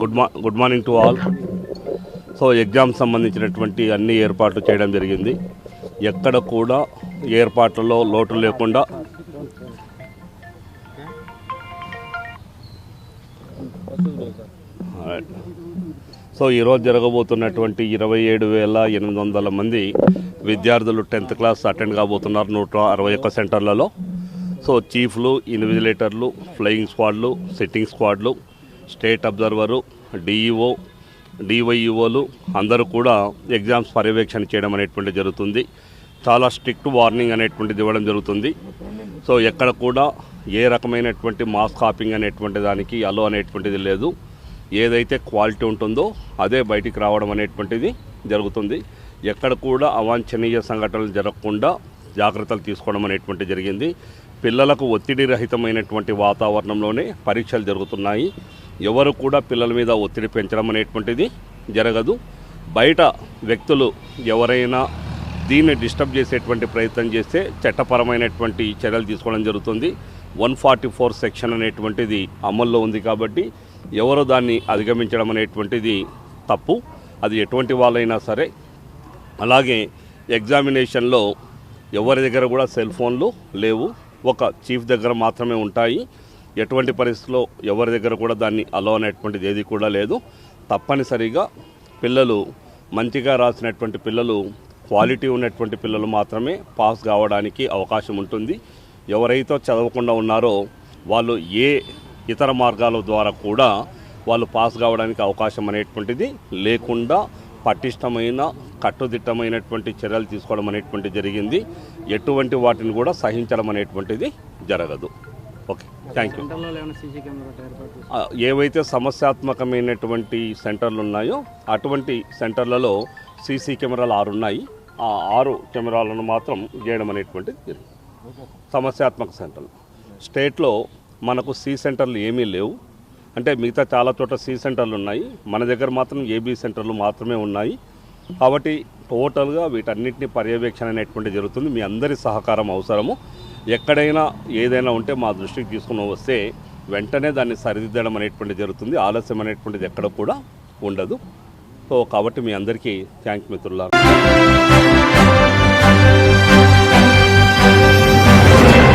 Good మా good morning to all. So exam సంబంధించినటువంటి అన్ని ఏర్పాట్లు చేయడం జరిగింది. ఎక్కడ కూడా ఏర్పాట్లలో లోటు లేకుండా సో ఈరోజు జరగబోతున్నటువంటి ఇరవై ఏడు వేల ఎనిమిది వందల మంది విద్యార్థులు టెన్త్ క్లాస్ అటెండ్ కాబోతున్నారు నూట అరవై ఒక్క సెంటర్లలో. సో చీఫ్లు ఇన్విజిలేటర్లు ఫ్లయింగ్ స్క్వాడ్లు సిట్టింగ్ స్క్వాడ్లు స్టేట్ అబ్జర్వరు డిఈఓ డివైఈఓలు అందరూ కూడా ఎగ్జామ్స్ పర్యవేక్షణ చేయడం అనేటువంటి జరుగుతుంది. చాలా స్ట్రిక్ట్ వార్నింగ్ అనేటువంటిది ఇవ్వడం జరుగుతుంది. సో ఎక్కడ కూడా ఏ రకమైనటువంటి మాస్ కాపింగ్ అనేటువంటి దానికి అలో అనేటువంటిది లేదు. ఏదైతే క్వాలిటీ ఉంటుందో అదే బయటికి రావడం అనేటువంటిది జరుగుతుంది. ఎక్కడ కూడా అవాంఛనీయ సంఘటనలు జరగకుండా జాగ్రత్తలు తీసుకోవడం అనేటువంటి జరిగింది. పిల్లలకు ఒత్తిడి రహితమైనటువంటి వాతావరణంలోనే పరీక్షలు జరుగుతున్నాయి. ఎవరు కూడా పిల్లల మీద ఒత్తిడి పెంచడం అనేటువంటిది జరగదు. బయట వ్యక్తులు ఎవరైనా దీన్ని డిస్టర్బ్ చేసేటువంటి ప్రయత్నం చేస్తే చట్టపరమైనటువంటి చర్యలు తీసుకోవడం జరుగుతుంది. వన్ ఫార్టీ ఫోర్ సెక్షన్ అనేటువంటిది అమల్లో ఉంది కాబట్టి ఎవరు దాన్ని అధిగమించడం అనేటువంటిది తప్పు. అది ఎటువంటి వాళ్ళైనా సరే. అలాగే ఎగ్జామినేషన్లో ఎవరి దగ్గర కూడా సెల్ ఫోన్లు లేవు. ఒక చీఫ్ దగ్గర మాత్రమే ఉంటాయి. ఎటువంటి పరిస్థితుల్లో ఎవరి దగ్గర కూడా దాన్ని అలో అనేటువంటిది ఏది కూడా లేదు. తప్పనిసరిగా పిల్లలు మంచిగా రాసినటువంటి పిల్లలు క్వాలిటీ ఉన్నటువంటి పిల్లలు మాత్రమే పాస్ కావడానికి అవకాశం ఉంటుంది. ఎవరైతే చదవకుండా ఉన్నారో వాళ్ళు ఏ ఇతర మార్గాల ద్వారా కూడా వాళ్ళు పాస్ కావడానికి అవకాశం అనేటువంటిది లేకుండా పటిష్టమైన కట్టుదిట్టమైనటువంటి చర్యలు తీసుకోవడం అనేటువంటి జరిగింది. ఎటువంటి వాటిని కూడా సహించడం అనేటువంటిది జరగదు. ఓకే థ్యాంక్ యూ ఏవైతే సమస్యాత్మకమైనటువంటి సెంటర్లు ఉన్నాయో అటువంటి సెంటర్లలో సీసీ కెమెరాలు ఆరు ఉన్నాయి. ఆ ఆరు కెమెరాలను మాత్రం చేయడం అనేటువంటిది జరిగింది. సమస్యాత్మక సెంటర్లు. స్టేట్లో మనకు సి సెంటర్లు ఏమీ లేవు. అంటే మిగతా చాలా చోట్ల సి సెంటర్లు ఉన్నాయి. మన దగ్గర మాత్రం ఏబీ సెంటర్లు మాత్రమే ఉన్నాయి. కాబట్టి టోటల్గా వీటన్నిటిని పర్యవేక్షణ అనేటువంటి జరుగుతుంది. మీ అందరి సహకారం అవసరము. ఎక్కడైనా ఏదైనా ఉంటే మా దృష్టికి తీసుకుని వస్తే వెంటనే దాన్ని సరిదిద్దడం అనేటువంటి జరుగుతుంది. ఆలస్యం అనేటువంటిది ఎక్కడ కూడా ఉండదు. సో కాబట్టి మీ అందరికీ థ్యాంక్ మిత్రులారా.